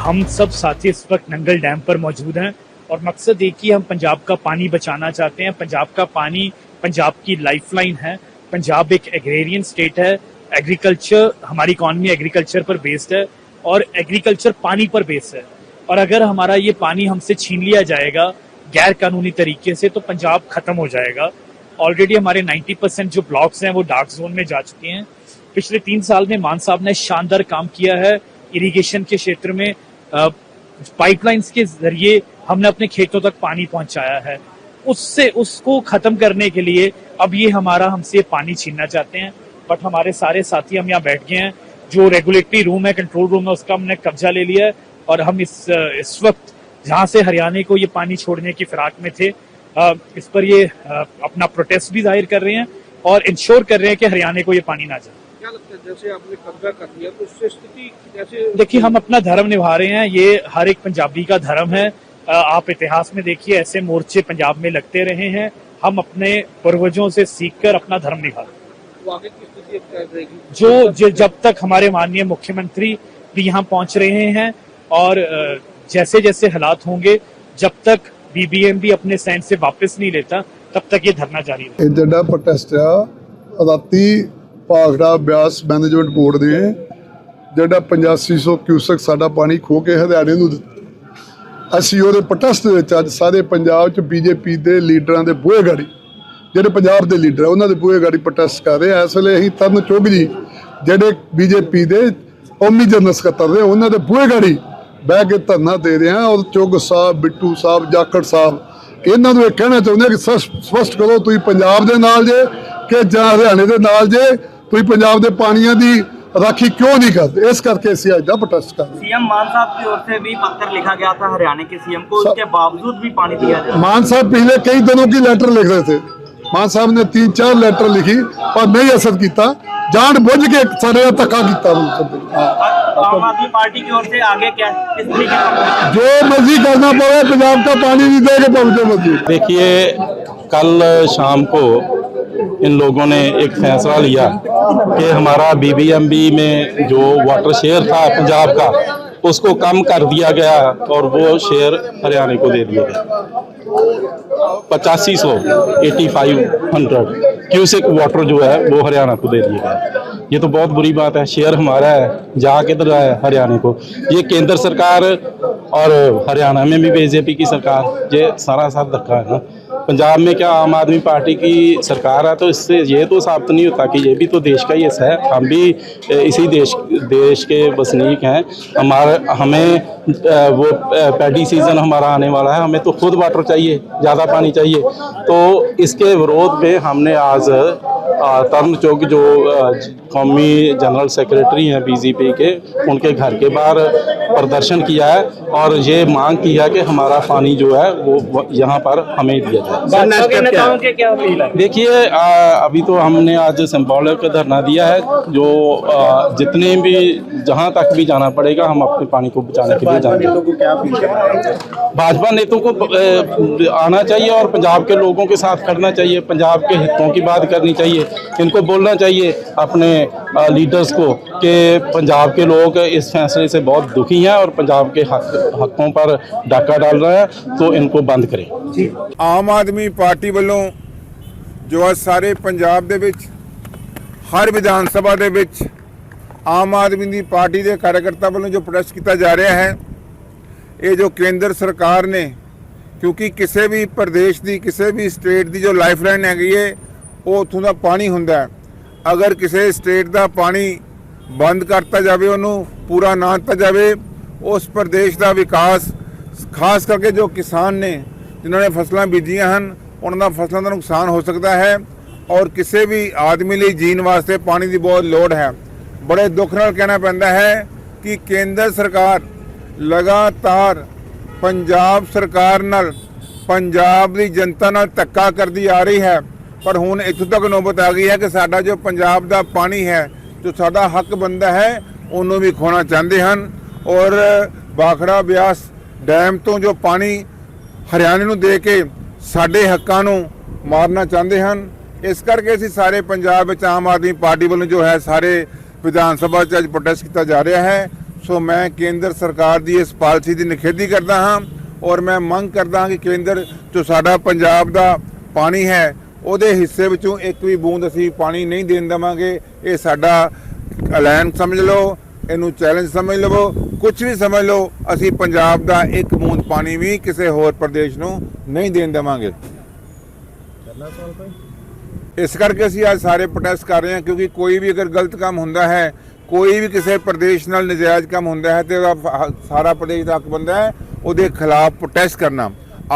हम सब साथी इस वक्त नंगल डैम पर मौजूद हैं और मकसद एक ही, हम पंजाब का पानी बचाना चाहते हैं। पंजाब का पानी पंजाब की लाइफलाइन है। पंजाब एक एग्रेरियन स्टेट है। एग्रीकल्चर हमारी इकॉनमी एग्रीकल्चर पर बेस्ड है और एग्रीकल्चर पानी पर बेस्ड है। और अगर हमारा ये पानी हमसे छीन लिया जाएगा गैर कानूनी तरीके से तो पंजाब खत्म हो जाएगा। ऑलरेडी हमारे 90 परसेंट जो ब्लॉक्स हैं, वो डार्क जोन में जा चुके हैं। पिछले तीन साल में मान साहब ने शानदार काम किया है। इरिगेशन के क्षेत्र में पाइपलाइंस के ज़रिए हमने अपने खेतों तक पानी पहुँचाया है। उससे, उसको खत्म करने के लिए अब ये हमारा हमसे पानी छीनना चाहते हैं। बट हमारे सारे साथी हम यहाँ बैठ गए हैं। जो रेगुलेटरी रूम है कंट्रोल रूम है, उसका हमने कब्जा ले लिया है। और हम इस इस वक्त जहाँ से हरियाणा को ये पानी छोड़ने की फिराक में थे इस पर ये अपना प्रोटेस्ट भी ज़ाहिर कर रहे हैं और इंश्योर कर रहे हैं कि हरियाणा को ये पानी ना जाए। क्या लगता है जैसे आपने कब्जा कर लिया तो उससे स्थिति देखिए हम अपना धर्म निभा रहे हैं ये हर एक पंजाबी का धर्म है। आप इतिहास में देखिए ऐसे मोर्चे पंजाब में लगते रहे हैं। हम अपने पूर्वजों से सीखकर अपना धर्म निभा रहे तो जो, जब तक हमारे माननीय मुख्यमंत्री भी यहाँ पहुँच रहे हैं और जैसे जैसे हालात होंगे जब तक बीबीएम भी अपने सैन से वापस नहीं लेता तब तक ये धरना जारी रहेगा प्रोटेस्ट राती ਭਾਖੜਾ ਬਿਆਸ ਮੈਨੇਜਮੈਂਟ ਬੋਰਡ ਨੇ ਜਿਹੜਾ 8500 ਕਿਊਸਕ ਸਾਡਾ ਪਾਣੀ ਖੋ ਕੇ ਹਰਿਆਣੇ ਨੂੰ ਦਿੱਤਾ। ਅਸੀਂ ਉਹਦੇ ਪ੍ਰੋਟੈਸਟ ਦੇ ਵਿੱਚ ਅੱਜ ਸਾਰੇ ਪੰਜਾਬ 'ਚ ਬੀਜੇਪੀ ਦੇ ਲੀਡਰਾਂ ਦੇ ਬੂਹੇ ਗਾੜੀ, ਜਿਹੜੇ ਪੰਜਾਬ ਦੇ ਲੀਡਰ ਆ, ਉਹਨਾਂ ਦੇ ਬੂਹੇ ਗਾੜੀ ਪ੍ਰੋਟੈਸਟ ਕਰ ਰਹੇ ਆ। ਇਸ ਵੇਲੇ ਅਸੀਂ ਤਰਨ ਚੁੱਗ ਜੀ, ਜਿਹੜੇ ਬੀਜੇਪੀ ਦੇ ਕੌਮੀ ਜਨਰਲ ਸਕੱਤਰ ਨੇ, ਉਹਨਾਂ ਦੇ ਬੂਹੇ ਗਾੜੀ ਬਹਿ ਕੇ ਧਰਨਾ ਦੇ ਰਹੇ ਆ। ਔਰ ਚੁੱਗ ਸਾਹਿਬ, ਬਿੱਟੂ ਸਾਹਿਬ, ਜਾਖੜ ਸਾਹਿਬ, ਇਹਨਾਂ ਨੂੰ ਇਹ ਕਹਿਣਾ ਚਾਹੁੰਦੇ ਆ ਕਿ ਸਪਸ਼ਟ ਕਰੋ, ਤੁਸੀਂ ਪੰਜਾਬ ਦੇ ਨਾਲ ਜੇ ਕਿ ਜਾਂ ਹਰਿਆਣੇ ਦੇ ਨਾਲ ਜੇ ਤੁਸੀਂ ਪੰਜਾਬ ਦੇ ਪਾਣੀਆਂ ਦੀ ਰਾਖੀ ਕਿਉਂ ਨਹੀਂ ਕਰਦੇ ਇਸ ਕਰਕੇ ਅਸੀਂ ਅੱਜ ਦਾ ਪ੍ਰੋਟੈਸਟ ਕਰ ਰਹੇ ਹਾਂ सीएम मान साहब की ओर से भी पत्र लिखा गया था हरियाणा के सीएम को उसके बावजूद भी पानी दिया जा मान साहब पिछले कई दिनों की लेटर लिख रहे थे मान साहब ने तीन चार लेटर लिखी पर नहीं असर किया जान बुझ के सारे का धक्का किया उनको। हाँ। आम आदमी पार्टी की ओर से आगे क्या किस तरीके का जो मर्जी करना पड़े पंजाब का पानी नहीं देंगे पहुंचे मर्जी देखिए कल शाम को इन लोगों ने एक फैसला लिया कि हमारा बीबीएमबी में जो वाटर शेयर था पंजाब का उसको कम कर दिया गया और वो शेयर हरियाणा को दे दिया गया पचासी सौ eighty five hundred cusec water जो है वो हरियाणा को दे दिया गया ये तो बहुत बुरी बात है शेयर हमारा है जा किधर रहा है हरियाणा को ये केंद्र सरकार और हरियाणा में भी बीजेपी की सरकार ये सारा साथ धक्का है ना पंजाब में क्या आम आदमी पार्टी की सरकार है तो इससे ये तो साबित नहीं होता कि ये भी तो देश का ही हिस्सा है। हम भी इसी देश देश के बसनीक हैं। हमारे, हमें वो पैडी सीज़न हमारा आने वाला है। हमें तो खुद वाटर चाहिए, ज़्यादा पानी चाहिए। तो इसके विरोध में हमने आज तरुण चौक जो कौमी जनरल सेक्रेटरी हैं बीजेपी के उनके घर के बाहर प्रदर्शन किया है और ये मांग की है कि हमारा पानी जो है वो यहाँ पर हमें दिया जाए। के के देखिए अभी तो हमने आज सिंबॉलिक धरना दिया है जो जितने भी जहाँ तक भी जाना पड़ेगा हम अपने पानी को बचाने के लिए जाएँगे। को भाजपा नेताओं को आना चाहिए और पंजाब के लोगों के साथ खड़ना चाहिए पंजाब के हितों की बात करनी चाहिए। इनको बोलना चाहिए अपने अ, लीडर्स को कि पंजाब के लोग इस फैसले से बहुत दुखी हैं और पंजाब के हक हकों पर डाका डाल रहे हैं तो इनको बंद करें ਆਮ ਆਦਮੀ ਪਾਰਟੀ ਵੱਲੋਂ ਜੋ ਅੱਜ ਸਾਰੇ ਪੰਜਾਬ ਦੇ ਵਿੱਚ ਹਰ ਵਿਧਾਨ ਸਭਾ ਦੇ ਵਿੱਚ ਆਮ ਆਦਮੀ ਦੀ ਪਾਰਟੀ ਦੇ ਕਾਰਜਕਰਤਾ ਵੱਲੋਂ ਜੋ ਪ੍ਰੋਟੈਸਟ ਕੀਤਾ ਜਾ ਰਿਹਾ ਹੈ ਇਹ ਜੋ ਕੇਂਦਰ ਸਰਕਾਰ ਨੇ ਕਿਉਂਕਿ ਕਿਸੇ ਵੀ ਪ੍ਰਦੇਸ਼ ਦੀ ਕਿਸੇ ਵੀ ਸਟੇਟ ਦੀ ਜੋ ਲਾਈਫਲਾਈਨ ਹੈਗੀ ਹੈ ਉਹ ਉੱਥੋਂ ਦਾ ਪਾਣੀ ਹੁੰਦਾ ਅਗਰ ਕਿਸੇ ਸਟੇਟ ਦਾ ਪਾਣੀ ਬੰਦ ਕਰਤਾ ਜਾਵੇ, ਉਹਨੂੰ ਪੂਰਾ ਨਾ ਦਿੱਤਾ ਜਾਵੇ, ਉਸ ਪ੍ਰਦੇਸ਼ ਦਾ ਵਿਕਾਸ, ਖਾਸ ਕਰਕੇ ਜੋ ਕਿਸਾਨ ਨੇ, ਜਿਨ੍ਹਾਂ ਨੇ ਫਸਲਾਂ ਬੀਜੀਆਂ ਹਨ, ਉਹਨਾਂ ਦਾ ਫਸਲਾਂ ਦਾ ਨੁਕਸਾਨ ਹੋ ਸਕਦਾ ਹੈ ਔਰ ਕਿਸੇ ਵੀ ਆਦਮੀ ਲਈ ਜੀਣ ਵਾਸਤੇ ਪਾਣੀ ਦੀ ਬਹੁਤ ਲੋੜ ਹੈ। ਬੜੇ ਦੁੱਖ ਨਾਲ ਕਹਿਣਾ ਪੈਂਦਾ ਹੈ ਕਿ ਕੇਂਦਰ ਸਰਕਾਰ ਲਗਾਤਾਰ ਪੰਜਾਬ ਸਰਕਾਰ ਨਾਲ, ਪੰਜਾਬ ਦੀ ਜਨਤਾ ਨਾਲ ਧੱਕਾ ਕਰਦੀ ਆ ਰਹੀ ਹੈ। ਪਰ ਹੁਣ ਇੱਥੋਂ ਤੱਕ ਨੌਬਤ ਆ ਗਈ ਹੈ ਕਿ ਸਾਡਾ ਜੋ ਪੰਜਾਬ ਦਾ ਪਾਣੀ ਹੈ, ਜੋ ਸਾਡਾ ਹੱਕ ਬੰਦਾ ਹੈ, ਉਹਨੂੰ ਵੀ ਖੋਣਾ ਚਾਹੁੰਦੇ ਹਨ। ਔਰ ਬਾਖੜਾ ਬਿਆਸ ਡੈਮ ਤੋਂ ਜੋ ਪਾਣੀ ਹਰਿਆਣੇ ਨੂੰ ਦੇ ਕੇ ਸਾਡੇ ਹੱਕਾਂ ਨੂੰ ਮਾਰਨਾ ਚਾਹੁੰਦੇ ਹਨ, ਇਸ ਕਰਕੇ ਅਸੀਂ ਸਾਰੇ ਪੰਜਾਬ ਵਿੱਚ ਆਮ ਆਦਮੀ ਪਾਰਟੀ ਵੱਲੋਂ ਜੋ ਹੈ, ਸਾਰੇ ਵਿਧਾਨ ਸਭਾ 'ਚ ਅੱਜ ਪ੍ਰੋਟੈਸਟ ਕੀਤਾ ਜਾ ਰਿਹਾ ਹੈ। ਸੋ ਮੈਂ ਕੇਂਦਰ ਸਰਕਾਰ ਦੀ ਇਸ ਪਾਲਿਸੀ ਦੀ ਨਿਖੇਧੀ ਕਰਦਾ ਹਾਂ ਔਰ ਮੈਂ ਮੰਗ ਕਰਦਾ ਹਾਂ ਕਿ ਕੇਂਦਰ ਜੋ ਸਾਡਾ ਪੰਜਾਬ ਦਾ ਪਾਣੀ ਹੈ ਉਹਦੇ ਹਿੱਸੇ ਵਿੱਚੋਂ ਇੱਕ ਵੀ ਬੂੰਦ ਅਸੀਂ ਪਾਣੀ ਨਹੀਂ ਦੇਣ ਦੇਵਾਂਗੇ। ਇਹ ਸਾਡਾ ਐਲਾਨ ਸਮਝ ਲਓ ਇਹਨੂੰ ਚੈਲੰਜ ਸਮਝ ਲਵੋ। ਕੁਝ ਵੀ ਸਮਝ ਲਓ ਅਸੀਂ ਪੰਜਾਬ ਦਾ ਇੱਕ ਬੂੰਦ ਪਾਣੀ ਵੀ ਕਿਸੇ ਹੋਰ ਪ੍ਰਦੇਸ਼ ਨੂੰ ਨਹੀਂ ਦੇਣ ਦੇਵਾਂਗੇ। ਇਸ ਕਰਕੇ ਅਸੀਂ ਅੱਜ ਸਾਰੇ ਪ੍ਰੋਟੈਸਟ ਕਰ ਰਹੇ ਹਾਂ ਕਿਉਂਕਿ ਕੋਈ ਵੀ ਅਗਰ ਗਲਤ ਕੰਮ ਹੁੰਦਾ ਹੈ ਕੋਈ ਵੀ ਕਿਸੇ ਪ੍ਰਦੇਸ਼ ਨਾਲ ਨਜਾਇਜ਼ ਕੰਮ ਹੁੰਦਾ ਹੈ ਤੇ ਉਹਦਾ ਸਾਰਾ ਪ੍ਰਦੇਸ਼ ਦਾ ਹੱਕ ਬੰਦਾ ਹੈ ਉਹਦੇ ਖਿਲਾਫ ਪ੍ਰੋਟੈਸਟ ਕਰਨਾ।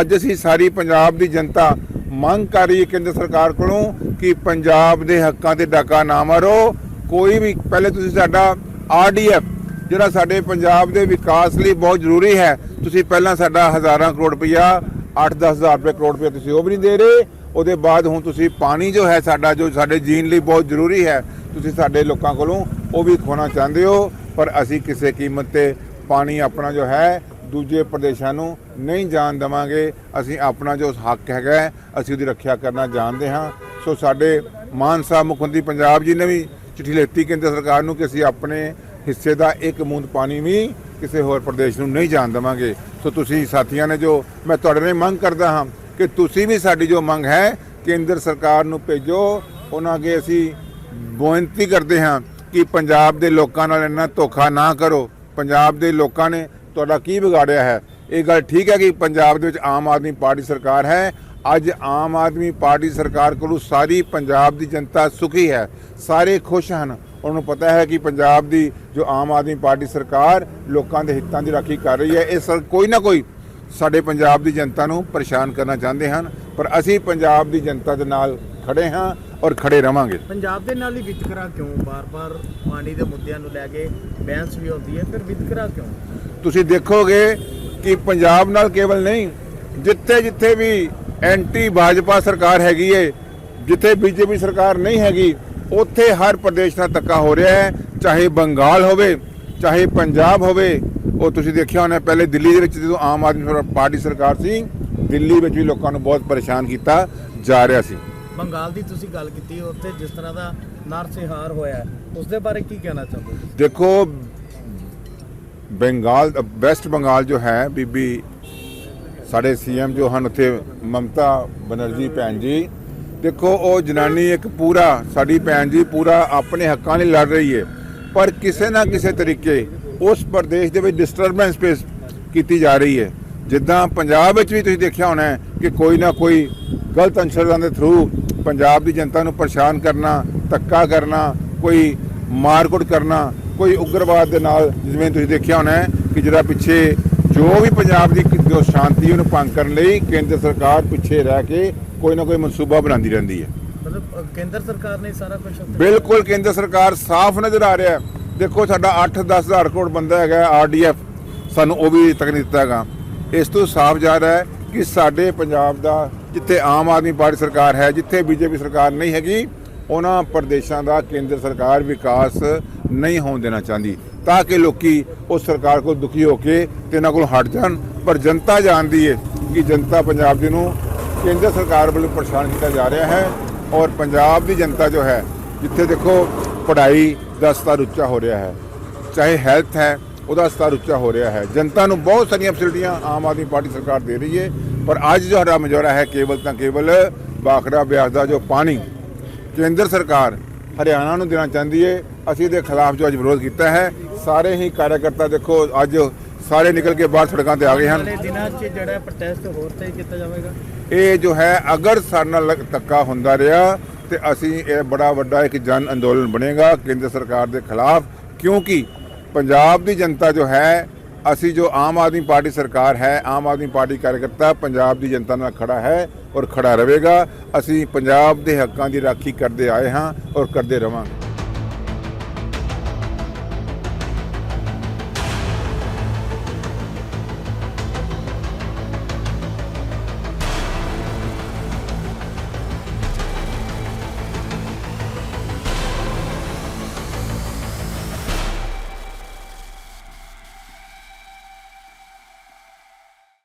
ਅੱਜ ਅਸੀਂ ਸਾਰੀ ਪੰਜਾਬ ਦੀ ਜਨਤਾ ਮੰਗ ਕਰ ਰਹੀ ਹੈ ਕੇਂਦਰ ਸਰਕਾਰ ਕੋਲੋਂ ਕਿ ਪੰਜਾਬ ਦੇ ਹੱਕਾਂ ਤੇ ਡਾਕਾ ਨਾ ਮਾਰੋ। ਕੋਈ ਵੀ, ਪਹਿਲੇ ਤੁਸੀਂ ਸਾਡਾ ਆਰਡੀਐਫ ਜਿਹੜਾ ਸਾਡੇ ਪੰਜਾਬ ਦੇ ਵਿਕਾਸ ਲਈ ਬਹੁਤ ਜ਼ਰੂਰੀ ਹੈ, ਤੁਸੀਂ ਪਹਿਲਾਂ ਸਾਡਾ ਹਜ਼ਾਰਾਂ ਕਰੋੜ ਰੁਪਈਆ 8-10 ਹਜ਼ਾਰ ਰੁਪਏ ਕਰੋੜ ਰੁਪਏ ਤੁਸੀਂ ਉਹ ਵੀ ਨਹੀਂ ਦੇ ਰਹੇ। ਉਹਦੇ ਬਾਅਦ ਹੁਣ ਤੁਸੀਂ ਪਾਣੀ ਜੋ ਹੈ ਸਾਡਾ, ਜੋ ਸਾਡੇ ਜੀਣ ਲਈ ਬਹੁਤ ਜ਼ਰੂਰੀ ਹੈ, ਤੁਸੀਂ ਸਾਡੇ ਲੋਕਾਂ ਕੋਲੋਂ ਉਹ ਵੀ ਖੋਣਾ ਚਾਹੁੰਦੇ ਹੋ, ਪਰ ਅਸੀਂ ਕਿਸੇ ਕੀਮਤ ਤੇ ਪਾਣੀ ਆਪਣਾ ਜੋ ਹੈ ਦੂਜੇ ਪ੍ਰਦੇਸ਼ਾਂ ਨੂੰ ਨਹੀਂ ਜਾਣ ਦੇਵਾਂਗੇ, ਅਸੀਂ ਆਪਣਾ ਜੋ ਹੱਕ ਹੈਗਾ ਅਸੀਂ ਉਹਦੀ ਰੱਖਿਆ ਕਰਨਾ ਜਾਣਦੇ ਹਾਂ। ਸੋ ਸਾਡੇ ਮਾਨ ਸਾਹਿਬ ਮੁੱਖ ਮੰਤਰੀ ਪੰਜਾਬ ਜੀ ਨੇ ਵੀ ਚਿੱਠੀ ਲਿਖਤੀ ਕੇਂਦਰ ਸਰਕਾਰ ਨੂੰ ਕਿ ਅਸੀਂ ਆਪਣੇ ਹਿੱਸੇ ਦਾ ਇੱਕ ਬੂੰਦ ਪਾਣੀ ਵੀ ਕਿਸੇ ਹੋਰ ਪ੍ਰਦੇਸ਼ ਨੂੰ ਨਹੀਂ ਜਾਣ ਦੇਵਾਂਗੇ। ਸੋ ਤੁਸੀਂ ਸਾਥੀਆਂ ਨੇ ਜੋ, ਮੈਂ ਤੁਹਾਡੇ ਨਾਲ ਮੰਗ ਕਰਦਾ ਹਾਂ ਕਿ ਤੁਸੀਂ ਵੀ ਸਾਡੀ ਜੋ ਮੰਗ ਹੈ, ਕੇਂਦਰ ਸਰਕਾਰ ਨੂੰ ਭੇਜੋ। ਉਹਨਾਂ ਅੱਗੇ ਅਸੀਂ ਬੇਨਤੀ ਕਰਦੇ ਹਾਂ ਕਿ ਪੰਜਾਬ ਦੇ ਲੋਕਾਂ ਨਾਲ ਇੰਨਾ ਧੋਖਾ ਨਾ ਕਰੋ। ਪੰਜਾਬ ਦੇ ਲੋਕਾਂ ਨੇ ਤੁਹਾਡਾ ਕੀ ਵਿਗਾੜਿਆ ਹੈ? ਇਹ ਗੱਲ ਠੀਕ ਹੈ ਕਿ ਪੰਜਾਬ ਦੇ ਵਿੱਚ ਆਮ ਆਦਮੀ ਪਾਰਟੀ ਸਰਕਾਰ ਹੈ। ਅੱਜ ਆਮ ਆਦਮੀ ਪਾਰਟੀ ਸਰਕਾਰ ਕੋਲੋਂ ਸਾਰੀ ਪੰਜਾਬ ਦੀ ਜਨਤਾ ਸੁਖੀ ਹੈ। ਸਾਰੇ ਖੁਸ਼ ਹਨ। ਉਹਨਾਂ ਨੂੰ ਪਤਾ ਹੈ ਕਿ ਪੰਜਾਬ ਦੀ ਜੋ ਆਮ ਆਦਮੀ ਪਾਰਟੀ ਸਰਕਾਰ ਲੋਕਾਂ ਦੇ ਹਿੱਤਾਂ ਦੀ ਰਾਖੀ ਕਰ ਰਹੀ ਹੈ ਇਹ ਸਰ ਕੋਈ ਨਾ ਕੋਈ ਸਾਡੇ ਪੰਜਾਬ ਦੀ ਜਨਤਾ ਨੂੰ ਪਰੇਸ਼ਾਨ ਕਰਨਾ ਚਾਹੁੰਦੇ ਹਨ। ਪਰ ਅਸੀਂ ਪੰਜਾਬ ਦੀ ਜਨਤਾ ਦੇ ਨਾਲ ਖੜੇ ਹਾਂ। ਔਰ ਖੜੇ ਰਵਾਂਗੇ। ਪੰਜਾਬ ਦੇ ਨਾਲ ਹੀ ਵਿਤਕਰਾ ਕਿਉਂ? ਬਾਰ-ਬਾਰ ਪਾਣੀ ਦੇ ਮੁੱਦਿਆਂ ਨੂੰ ਲੈ ਕੇ ਬਹਿਸ ਵੀ ਹੁੰਦੀ ਹੈ ਫਿਰ ਵਿਤਕਰਾ ਕਿਉਂ? ਤੁਸੀਂ ਦੇਖੋਗੇ ਕਿ ਪੰਜਾਬ ਨਾਲ ਕੇਵਲ ਨਹੀਂ ਜਿੱਥੇ ਜਿੱਥੇ ਵੀ ਐਂਟੀ ਭਾਜਪਾ ਸਰਕਾਰ ਹੈਗੀ ਏ ਜਿੱਥੇ ਬੀਜੇਪੀ ਸਰਕਾਰ ਨਹੀਂ ਹੈਗੀ ਉੱਥੇ ਹਰ ਪ੍ਰਦੇਸ਼ ਨਾਲ ਧੱਕਾ ਹੋ ਰਿਹਾ ਹੈ ਚਾਹੇ ਬੰਗਾਲ ਹੋਵੇ ਚਾਹੇ ਪੰਜਾਬ ਹੋਵੇ। ਉਹ ਤੁਸੀਂ ਦੇਖਿਆ ਹੋਣਾ ਪਹਿਲੇ ਦਿੱਲੀ ਦੇ ਵਿੱਚ ਜਦੋਂ ਆਮ ਆਦਮੀ ਪਾਰਟੀ ਸਰਕਾਰ ਸੀ ਦਿੱਲੀ ਵਿੱਚ ਵੀ ਲੋਕਾਂ ਨੂੰ ਬਹੁਤ ਪਰੇਸ਼ਾਨ ਕੀਤਾ ਜਾ ਰਿਹਾ ਸੀ। ਬੰਗਾਲ ਦੀ ਤੁਸੀਂ ਗੱਲ ਕੀਤੀ ਉੱਥੇ ਜਿਸ ਤਰ੍ਹਾਂ ਦਾ ਨਰਸਿਹਾਰ ਹੋਇਆ ਹੈ, ਉਸ ਦੇ ਬਾਰੇ ਕੀ ਕਹਿਣਾ ਚਾਹੁੰਦੇ ਹੋ ਦੇਖੋ ਬੰਗਾਲ ਵੈਸਟ ਬੰਗਾਲ ਜੋ ਹੈ ਬੀਬੀ ਸਾਡੇ ਸੀਐਮ ਜੋ ਹਨ ਉੱਥੇ ਮਮਤਾ ਬਨਰਜੀ ਭੈਣ ਜੀ। ਦੇਖੋ ਉਹ ਜਨਾਨੀ ਇੱਕ ਪੂਰਾ ਸਾਡੀ ਭੈਣ ਜੀ ਪੂਰਾ ਆਪਣੇ ਹੱਕਾਂ ਲਈ ਲੜ ਰਹੀ ਹੈ। ਪਰ ਕਿਸੇ ਨਾ ਕਿਸੇ ਤਰੀਕੇ ਉਸ ਪ੍ਰਦੇਸ਼ ਦੇ ਵਿੱਚ ਡਿਸਟਰਬੈਂਸ ਪੇਸ਼ ਕੀਤੀ ਜਾ ਰਹੀ ਹੈ। ਜਿੱਦਾਂ ਪੰਜਾਬ ਵਿੱਚ ਵੀ ਤੁਸੀਂ ਦੇਖਿਆ ਹੋਣਾ ਕਿ ਕੋਈ ਨਾ ਕੋਈ ਗਲਤ ਅੰਸ਼ਰਾਂ ਦੇ ਥਰੂ ਪੰਜਾਬ ਦੀ ਜਨਤਾ ਨੂੰ ਪਰੇਸ਼ਾਨ ਕਰਨਾ ਧੱਕਾ ਕਰਨਾ ਕੋਈ ਮਾਰਕੁੱਟ ਕਰਨਾ ਕੋਈ ਉਗਰਵਾਦ ਦੇ ਨਾਲ ਜਿਵੇਂ ਤੁਸੀਂ ਦੇਖਿਆ ਹੋਣਾ ਕਿ ਜਿਹੜਾ ਪਿੱਛੇ ਜੋ ਵੀ ਪੰਜਾਬ ਦੀ ਜੋ ਸ਼ਾਂਤੀ ਉਹਨੂੰ ਭੰਗ ਕਰਨ ਲਈ ਕੇਂਦਰ ਸਰਕਾਰ ਪਿੱਛੇ ਰਹਿ ਕੇ ਕੋਈ ਨਾ ਕੋਈ ਮਨਸੂਬਾ ਬਣਾਉਂਦੀ ਰਹਿੰਦੀ ਹੈ। ਮਤਲਬ ਕੇਂਦਰ ਸਰਕਾਰ ਨੇ ਸਾਰਾ ਕੁਝ ਬਿਲਕੁਲ ਕੇਂਦਰ ਸਰਕਾਰ ਸਾਫ਼ ਨਜ਼ਰ ਆ ਰਿਹਾ ਦੇਖੋ ਸਾਡਾ 8-10 ਹਜ਼ਾਰ ਕਰੋੜ ਬੰਦਾ ਹੈਗਾ ਆਰਡੀਐਫ ਸਾਨੂੰ ਉਹ ਵੀ ਤੱਕ ਨਹੀਂ ਦਿੱਤਾ ਹੈਗਾ। ਇਸ ਤੋਂ ਸਾਫ਼ ਜਾ ਰਿਹਾ ਹੈ ਕਿ ਸਾਡੇ ਪੰਜਾਬ ਦਾ ਜਿੱਥੇ ਆਮ ਆਦਮੀ ਪਾਰਟੀ ਸਰਕਾਰ ਹੈ, ਜਿੱਥੇ ਬੀਜੇਪੀ ਸਰਕਾਰ ਨਹੀਂ ਹੈਗੀ, ਉਹਨਾਂ ਪ੍ਰਦੇਸ਼ਾਂ ਦਾ ਕੇਂਦਰ ਸਰਕਾਰ ਵਿਕਾਸ ਨਹੀਂ ਹੋਣ ਦੇਣਾ ਚਾਹੁੰਦੀ, ਤਾਂ ਕਿ ਲੋਕੀ ਉਸ ਸਰਕਾਰ ਕੋਲ ਦੁਖੀ ਹੋ ਕੇ ਤੇ ਇਹਨਾਂ ਕੋਲ ਹਟ ਜਾਣ। ਪਰ ਜਨਤਾ ਜਾਣਦੀ ਹੈ ਕਿ ਜਨਤਾ ਪੰਜਾਬ ਦੀ ਨੂੰ ਕੇਂਦਰ ਸਰਕਾਰ ਵੱਲੋਂ ਪਰੇਸ਼ਾਨ ਕੀਤਾ ਜਾ ਰਿਹਾ ਹੈ ਔਰ ਪੰਜਾਬ ਦੀ ਜਨਤਾ ਜੋ ਹੈ, ਜਿੱਥੇ ਦੇਖੋ ਪੜ੍ਹਾਈ ਦਾ ਸਤਰ ਉੱਚਾ ਹੋ ਰਿਹਾ ਹੈ, ਚਾਹੇ ਹੈਲਥ ਹੈ, ਉਹਦਾ ਸਤਰ ਉੱਚਾ ਹੋ ਰਿਹਾ ਹੈ। ਜਨਤਾ ਨੂੰ ਬਹੁਤ ਸਾਰੀਆਂ ਫੈਸਿਲਿਟੀਆਂ ਆਮ ਆਦਮੀ ਪਾਰਟੀ ਸਰਕਾਰ ਦੇ ਰਹੀ ਹੈ ਪਰ ਅੱਜ ਜੋ ਸਾਡਾ ਮਜੋਰਾ ਹੈ ਕੇਵਲ ਤਾਂ ਕੇਵਲ ਬਾਖੜਾ ਬਿਆਸ ਦਾ ਜੋ ਪਾਣੀ ਕੇਂਦਰ ਸਰਕਾਰ ਹਰਿਆਣਾ ਨੂੰ ਦੇਣਾ ਚਾਹੁੰਦੀ ਹੈ ਅਸੀਂ ਇਹਦੇ ਖਿਲਾਫ ਜੋ ਅੱਜ ਵਿਰੋਧ ਕੀਤਾ ਹੈ ਸਾਰੇ ਹੀ ਕਾਰਜਕਰਤਾ ਦੇਖੋ ਅੱਜ ਸਾਰੇ ਨਿਕਲ ਕੇ ਬਾਹਰ ਸੜਕਾਂ ਤੇ ਆ ਗਏ ਹਨ। ਦਿਨਾਂ 'ਚ ਜਿਹੜਾ ਪ੍ਰੋਟੈਸਟ ਹੋਰ ਤੇ ਕੀਤਾ ਜਾਵੇਗਾ? ਇਹ ਜੋ ਹੈ ਅਗਰ ਸਾਡੇ ਨਾਲ ਧੱਕਾ ਹੁੰਦਾ ਰਿਹਾ ਤੇ ਅਸੀਂ ਇਹ ਬੜਾ ਵੱਡਾ ਇੱਕ ਜਨ ਅੰਦੋਲਨ ਬਣੇਗਾ ਕੇਂਦਰ ਸਰਕਾਰ ਦੇ ਖਿਲਾਫ ਕਿਉਂਕਿ ਪੰਜਾਬ ਦੀ ਜਨਤਾ ਜੋ ਹੈ ਅਸੀਂ ਜੋ ਆਮ ਆਦਮੀ ਪਾਰਟੀ ਸਰਕਾਰ ਹੈ, ਆਮ ਆਦਮੀ ਪਾਰਟੀ ਕਾਰਜਕਰਤਾ ਪੰਜਾਬ ਦੀ ਜਨਤਾ ਨਾਲ ਖੜਾ ਹੈ ਔਰ ਖੜਾ ਰਹੇਗਾ। ਅਸੀਂ ਪੰਜਾਬ ਦੇ ਹੱਕਾਂ ਦੀ ਰਾਖੀ ਕਰਦੇ ਆਏ ਹਾਂ ਔਰ ਕਰਦੇ ਰਵਾਂਗੇ।